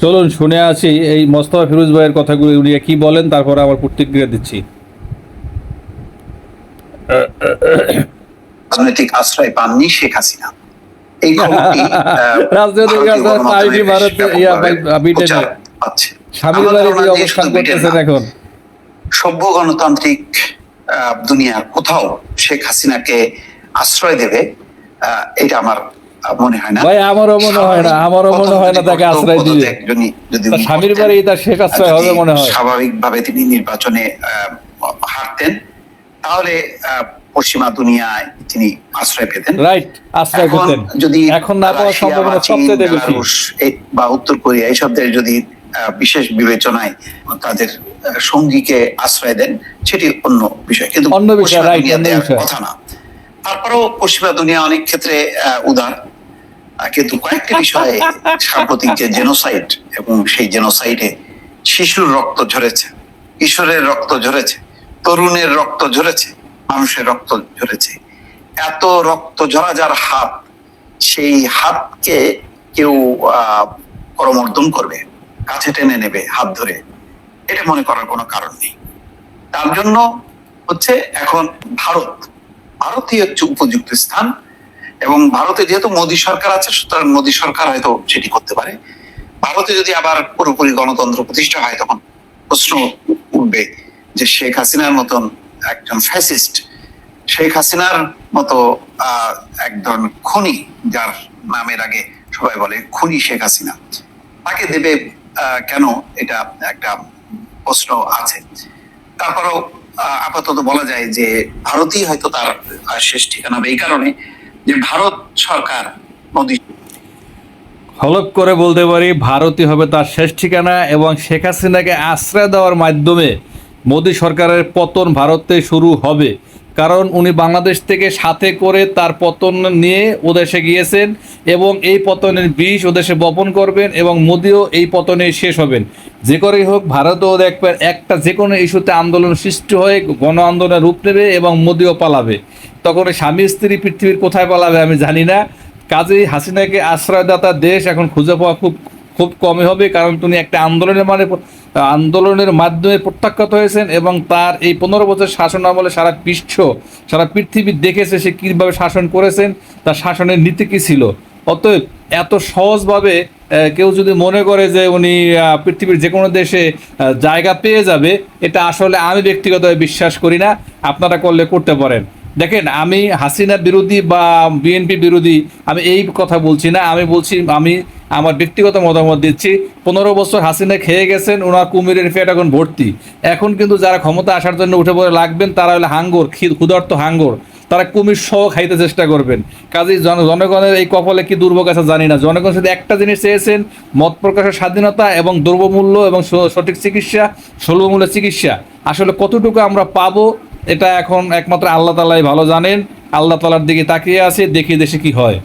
চলুন শুনে আছি এই মোস্তফা ফিরোজ ভাইয়ের কথাগুলো উনি কি বলেন তারপরে আমার প্রতিক্রিয়া দিচ্ছি। রাজনৈতিক আশ্রয় পাননি শেখ হাসিনা। এই খবরটি রাজনৈতিক ভারতে, পাচ্ছে। অবস্থান করতেছেন এখন। সভ্য গণতান্ত্রিক আহ, দুনিয়ার কোথাও শেখ হাসিনাকে আশ্রয় দেবে এটা আমার মনে হয় না। ভাই আমারও মনে হয় না আমারও মনে হয় না তাকে আশ্রয় দিবে যদি স্বামীর বাড়ি তার শেখ আশ্রয় হবে মনে হয়। স্বাভাবিকভাবে তিনি নির্বাচনে হারতেন তাহলে পশ্চিমা দুনিয়ায় তিনি আশ্রয় পেতেন। রাইট আশ্রয় করতেন যদি এখন না পাওয়ার সম্ভাবনা সবচেয়ে বেশি। এই- বা উত্তর কোরিয়া এইসবদের যদি আহ, বিশেষ বিবেচনায় তাদের সঙ্গীকে আশ্রয় দেন সেটি অন্য বিষয়। কিন্তু অন্য বিষয়, কথা না। তারপরেও পশ্চিমা দুনিয়া অনেক ক্ষেত্রে উদার। কিন্তু কয়েকটি বিষয়ে সাম্প্রতিক যে জেনোসাইড এবং সেই জেনোসাইডে শিশুর রক্ত ঝরেছে, কিশোরের রক্ত ঝরেছে, তরুণের রক্ত ঝরেছে, মানুষের রক্ত ঝরেছে। এত রক্ত ঝরা যার হাত, সেই হাতকে কেউ করমর্দন করবে, কাছে টেনে নেবে হাত ধরে, এটা মনে করার কোনো কারণ নেই। তার জন্য হচ্ছে এখন ভারত হচ্ছে উপযুক্ত স্থান এবং ভারতে যেহেতু মোদী সরকার আছে, সুতরাং মোদী সরকার হয়তো সেটি করতে পারে। ভারতে যদি আবার পুরোপুরি গণতন্ত্র প্রতিষ্ঠা হয়, তখন প্রশ্ন উঠবে যে শেখ হাসিনার মতন একজন ফ্যাসিস্ট, শেখ হাসিনার মতো একজন খুনি যার নামের আগে সবাই বলে খুনি শেখ হাসিনা, তাকে দেবে কেন? এটা একটা প্রশ্ন আছে। তারপরেও আপাতত বলা যায় যে ভারতই হয়তো তার শেষ ঠিকানা এই কারণে যে ভারত সরকার মোদী। হলক করে বলতে পারি, ভারতই হবে তার শেষ ঠিকানা এবং শেখ হাসিনাকে আশ্রয় দেওয়ার মাধ্যমে মোদী সরকারের পতন ভারতে শুরু হবে। কারণ উনি বাংলাদেশ থেকে সাথে করে তার পতন নিয়ে ওদেশে গিয়েছেন এবং এই পতনের বিষ ওদেশে বপন করবেন এবং মোদিও এই পতনে শেষ হবেন। যে করেই হোক, ভারতও দেখবেন একটা যে কোনো ইস্যুতে আন্দোলন সৃষ্টি হয়ে গণ আন্দোলনের রূপ নেবে এবং মোদিও পালাবে। তখন স্বামী স্ত্রী পৃথিবীর কোথায় পালাবে আমি জানি না। কাজেই হাসিনাকে আশ্রয়দাতা দেশ এখন খুঁজে পাওয়া খুব খুব কমই হবে, কারণ তিনি একটা আন্দোলনের মানে আন্দোলনের মাধ্যমে প্রত্যাখ্যাত হয়েছেন এবং তার এই পনেরো বছর শাসন আমলে সারা বিশ্ব, সারা পৃথিবী দেখেছে সে কীভাবে শাসন করেছেন, তার শাসনের নীতি কী ছিল। অতএব এত সহজভাবে কেউ যদি মনে করে যে উনি পৃথিবীর যে কোনো দেশে জায়গা পেয়ে যাবে, এটা আসলে আমি ব্যক্তিগতভাবে বিশ্বাস করি না, আপনারা করলে করতে পারেন। দেখেন, আমি হাসিনা বিরোধী বা বিএনপি বিরোধী, আমি এই কথা বলছি না, আমি বলছি, আমি আমার ব্যক্তিগত মতামত দিচ্ছি, পনেরো বছর হাসিনা খেয়ে গেছেন, ওনার কুমিরের ফেট এখন ভর্তি। এখন কিন্তু যারা ক্ষমতা আসার জন্য উঠে পড়ে লাগবেন, তারা হলে হাঙ্গর ক্ষুধার্ত হাঙ্গর। তারা কুমির সহ খাইতে চেষ্টা করবেন। কাজেই জন জনগণের এই কপালে কি দুর্ভোগ আছে জানি না। জনগণ শুধু একটা জিনিস চেয়েছেন, মত প্রকাশের স্বাধীনতা এবং দ্রব্যমূল্য এবং সঠিক চিকিৎসা সুলভমূল্য চিকিৎসা। আসলে কতটুকু আমরা পাবো, এটা এখন একমাত্র আল্লাহ তালাই ভালো জানেন। আল্লাহ তালার দিকে তাকিয়ে আছে, দেখি দেশে কি হয়।